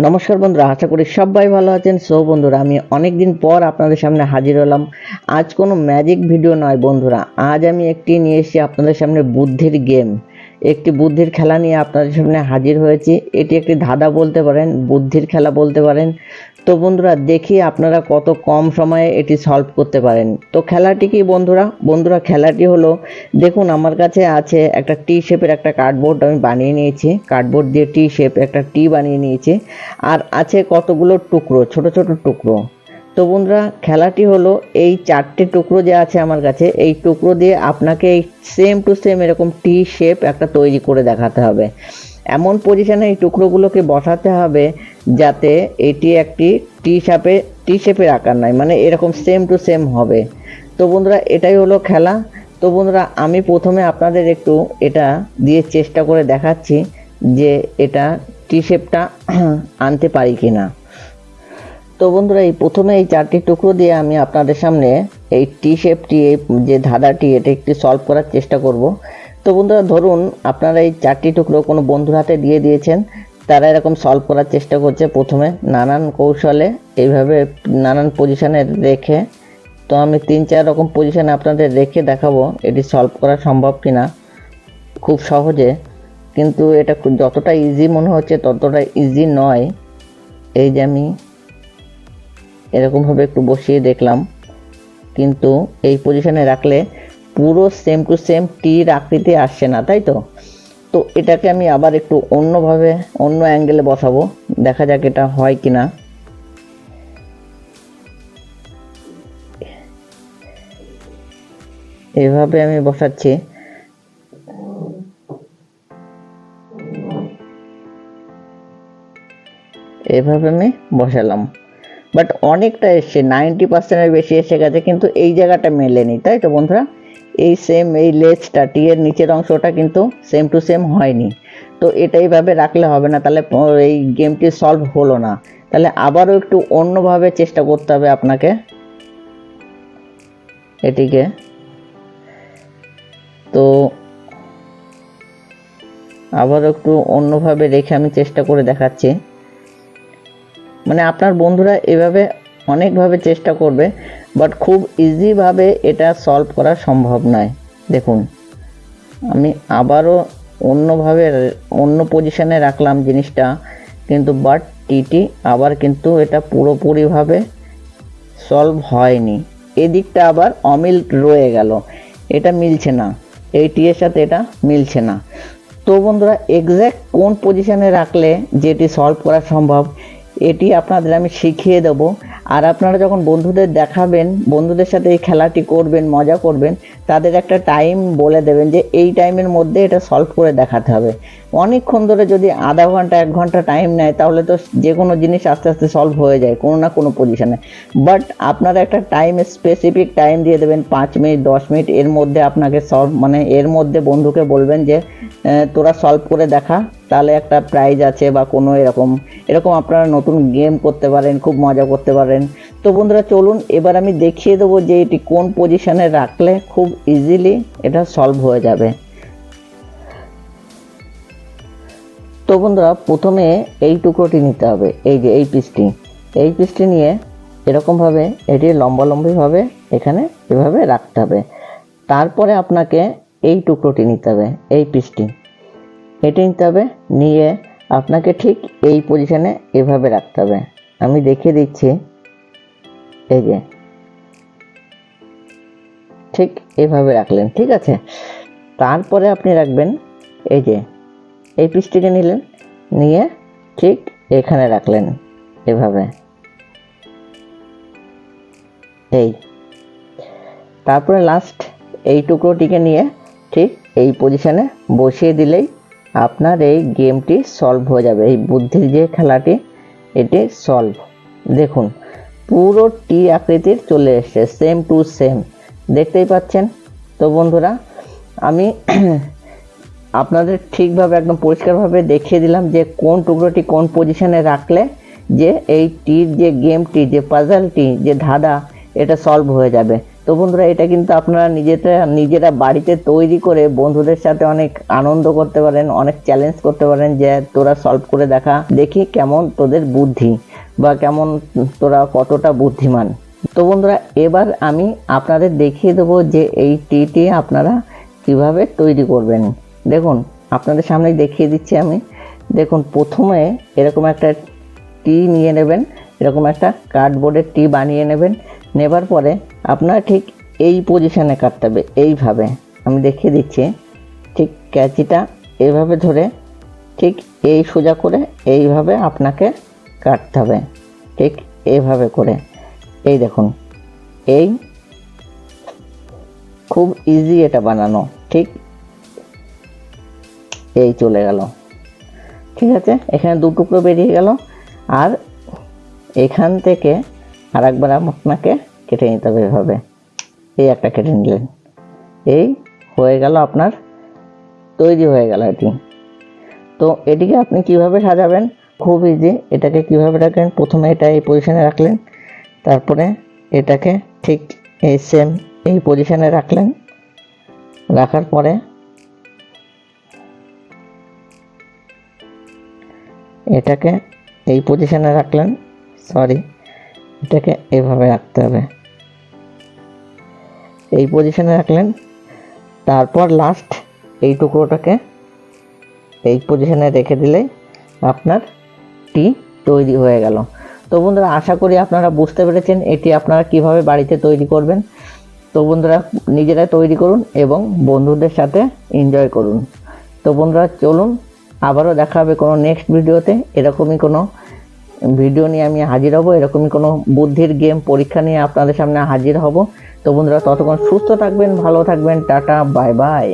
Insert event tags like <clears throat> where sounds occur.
নমস্কার বন্ধুরা, আশা করি সবাই ভালো আছেন। সো বন্ধুরা, আমি অনেক দিন পর আপনাদের সামনে হাজির হলাম। আজ কোনো ম্যাজিক ভিডিও নয় বন্ধুরা। আজ আমি একটি নিয়ে এসেছি আপনাদের সামনে বুদ্ধির গেম একটি বুদ্ধির খেলা নিয়ে আপনাদের সামনে হাজির হয়েছি। এটি একটি ধাঁধা বলতে পারেন, বুদ্ধির খেলা বলতে পারেন। তো বন্ধুরা, দেখি আপনারা কত কম সময়ে এটি সলভ করতে পারেন। তো খেলাটি কি বন্ধুরা? বন্ধুরা, খেলাটি হলো, দেখুন আমার কাছে আছে একটা টি শেপের একটা কার্ডবোর্ড আমি বানিয়ে নিয়েছি। কার্ডবোর্ড দিয়ে টি শেপ একটা টি বানিয়ে নিয়েছি। আর আছে কতগুলো টুকরো, ছোট ছোট টুকরো। তো বন্ধুরা, খেলাটি হলো এই চারটে টুকরো যে আছে আমার কাছে, এই টুকরো দিয়ে আপনাকে এই সেম টু সেম এরকম টি শেপ একটা তৈরি করে দেখাতে হবে। এমন পজিশনে এই টুকরোগুলোকে বসাতে হবে যাতে এটি একটি টি শেপে টি শেপের আকার নয় মানে এরকম সেম টু সেম হবে। তো বন্ধুরা, এটাই হলো খেলা। তো বন্ধুরা, আমি প্রথমে আপনাদের একটু এটা দিয়ে চেষ্টা করে দেখাচ্ছি যে এটা টি শেপটা আনতে পারি কিনা। তো বন্ধুরা, এই প্রথমে এই চারটি টুকরো দিয়ে আমি আপনাদের সামনে এই টি শেপটি এই যে ধাঁধাটি, এটা একটি সলভ করার চেষ্টা করব। তো বন্ধুরা, ধরুন আপনারা এই চারটি টুকরো কোনো বন্ধুর হাতে দিয়ে দিয়েছেন, তারা এরকম সলভ করার চেষ্টা করছে প্রথমে নানান কৌশলে, এইভাবে নানান পজিশনে রেখে। তো আমি তিন, চার রকম পজিশনে আপনাদের রেখে দেখাবো, এটি সলভ করা সম্ভব কিনা। খুব সহজে, কিন্তু এটা যতটা ইজি মনে হচ্ছে, ততটা ইজি নয়। এই যে আমি এরকমভাবে একটু বসিয়ে দেখলাম। কিন্তু এই পজিশনে রাখলে পুরো সেম টু সেম টির আকৃতি আসছে না, তাই তো? তো এটাকে আমি আবার একটু অন্যভাবে, অন্য অ্যাঙ্গেলে বসাবো। দেখা যাক এটা হয় কি না এভাবে আমি বসাচ্ছি। এভাবে আমি বসালাম। বাট অনেকটা এসছে নাইনটি পার্সেন্টের বেশি এসে গেছে, কিন্তু এই জায়গাটা মেলেনি, তাই তো বন্ধুরা? এই সেম এই লেজটা টি এর নিচের অংশটা কিন্তু সেম টু সেম হয়নি। তো এটা এইভাবে রাখলে হবে না, তাহলে এই গেমটি সলভ হলো না। তাহলে আবারও একটু অন্যভাবে চেষ্টা করতে হবে আপনাকে। এটিকে। তো আবারও একটু অন্যভাবে রেখে আমি চেষ্টা করে দেখাচ্ছি। মানে আপনার বন্ধুরা এভাবে অনেকভাবে চেষ্টা করবে বাট খুব ইজিভাবে এটা সলভ করা সম্ভব নয়। দেখুন, আমি আবারও অন্যভাবে, অন্য পজিশনে রাখলাম জিনিসটা, কিন্তু বাট টিটি আবার কিন্তু এটা পুরোপুরিভাবে সলভ হয়নি। এদিকটা আবার অমিল রয়ে গেল। এটা মিলছে না। এই টি এর সাথে এটা মিলছে না। তো বন্ধুরা এক্স্যাক্ট কোন পজিশনে রাখলে যেটি সলভ করা সম্ভব এটি আপনাদের আমি শিখিয়ে দেবো। আর আপনারা যখন বন্ধুদের দেখাবেন, বন্ধুদের সাথে এই খেলাটি করবেন, মজা করবেন, তাদের একটা টাইম বলে দেবেন যে এই টাইমের মধ্যে এটা সলভ করে দেখাতে হবে। অনেকক্ষণ ধরে যদি আধা ঘণ্টা, এক ঘণ্টা টাইম নেয়, তাহলে তো যে কোনো জিনিস আস্তে আস্তে সলভ হয়ে যায়, কোনো না কোনো পজিশনে বাট আপনারা একটা টাইম স্পেসিফিক টাইম দিয়ে দেবেন, পাঁচ মিনিট দশ মিনিট এর মধ্যে আপনাকে সলভ মানে এর মধ্যে বন্ধুকে বলবেন যে তোরা সলভ করে দেখা, তাহলে একটা প্রাইজ আছে বা কোনো এরকম। এরকম আপনারা নতুন গেম করতে পারেন, খুব মজা করতে পারেন। তো বন্ধুরা, চলুন, এবার আমি দেখিয়ে দেবো যে এটি কোন পজিশনে রাখলে খুব ইজিলি এটা সলভ হয়ে যাবে। তো বন্ধুরা, প্রথমে এই টুকরোটি নিতে হবে, এই যে এই পিসটি। এই পিসটি নিয়ে এরকমভাবে, এটি লম্বা লম্বালম্বিভাবে এখানে এভাবে রাখতে হবে। তারপরে আপনাকে এই টুকরোটি নিতে হবে, এই পিসটি। এটি নিতে হবে, নিয়ে আপনাকে ঠিক এই পজিশনে এভাবে রাখতে হবে। আমি দেখিয়ে দিচ্ছি এই যে। ঠিক এভাবে রাখলেন, ঠিক আছে? তারপরে আপনি রাখবেন এই যে, এই পিসটিকে নিলেন, নিয়ে ঠিক এখানে রাখলেন এভাবে। এই। তারপরে লাস্ট এই টুকরোটিকে নিয়ে ঠিক এই পজিশনে বসিয়ে দিলেই আপনার এই গেমটি সলভ হয়ে যাবে। এই বুদ্ধির যে খেলাটি, এটি সলভ দেখুন পুরো টি আকৃতির চলে এসছে সেম টু সেম দেখতেই পাচ্ছেন? তো বন্ধুরা, আমি <clears throat> আপনাদের ঠিকভাবে একদম পরিষ্কারভাবে দেখিয়ে দিলাম যে কোন টুকরোটি কোন পজিশনে রাখলে যে এই টির যে গেমটি যে পাজলটি যে ধাঁধা, এটা সলভ হয়ে যাবে। তো বন্ধুরা, এটা কিন্তু আপনারা নিজেরা নিজেরা বাড়িতে তৈরি করে বন্ধুদের সাথে অনেক আনন্দ করতে পারেন, অনেক চ্যালেঞ্জ করতে পারেন যে তোরা সলভ করে দেখা, দেখি কেমন তোদের বুদ্ধি। বা কেমন তোরা কতটা বুদ্ধিমান। তো বন্ধুরা, এবার আমি আপনাদের দেখিয়ে দেবো যে এই টিটি আপনারা কীভাবে তৈরি করবেন। দেখুন, আপনাদের সামনে দেখিয়ে দিচ্ছি আমি। দেখুন, প্রথমে এরকম একটা টি নিয়ে নেবেন, এরকম একটা কার্ডবোর্ডের টি বানিয়ে নেবেন। নেবার পরে আপনারা ঠিক এই পজিশানে কাটতে হবে, এইভাবে। আমি দেখিয়ে দিচ্ছি, ঠিক ক্যাচিটা এইভাবে ধরে, ঠিক এই সোজা করে এইভাবে আপনাকে কাটতে হবে। ঠিক এইভাবে করে। এই দেখুন, এই খুব ইজি এটা বানানো। ঠিক এই চলে গেল। ঠিক আছে, এখানে দু টুকরো বেরিয়ে গেল। আর এখান থেকে আর একবার আপনাকে কেটে নিতে হবে এভাবে। এই একটা কেটে নিলেন। এই হয়ে গেল আপনার, তৈরি হয়ে গেল এটি। তো এটিকে আপনি কীভাবে সাজাবেন? খুব ইজি এটাকে কীভাবে রাখবেন প্রথমে এটা এই পজিশনে রাখলেন। তারপরে এটাকে ঠিক এই সেম এই পজিশনে রাখলেন। রাখার পরে এটাকে এই পজিশনে রাখলেন। সরি এটাকে এভাবে রাখতে হবে। এই পজিশনে রাখলেন। তারপর লাস্ট এই টুকরোটাকে এই পজিশনে রেখে দিলেই আপনার টি তৈরি হয়ে গেল। তো বন্ধুরা, আশা করি আপনারা বুঝতে পেরেছেন এটি আপনারা কীভাবে বাড়িতে তৈরি করবেন। তো বন্ধুরা, নিজেরা তৈরি করুন এবং বন্ধুদের সাথে এনজয় করুন। তো বন্ধুরা, চলুন, আবারও দেখা হবে কোনো নেক্সট ভিডিওতে। এরকমই কোনো ভিডিও নিয়ে আমি হাজির হব, এরকমই কোনো বুদ্ধির গেম পরীক্ষা নিয়ে আপনাদের সামনে হাজির হব। তো বন্ধুরা, ততক্ষণ সুস্থ থাকবেন, ভালো থাকবেন, টাটা বাই বাই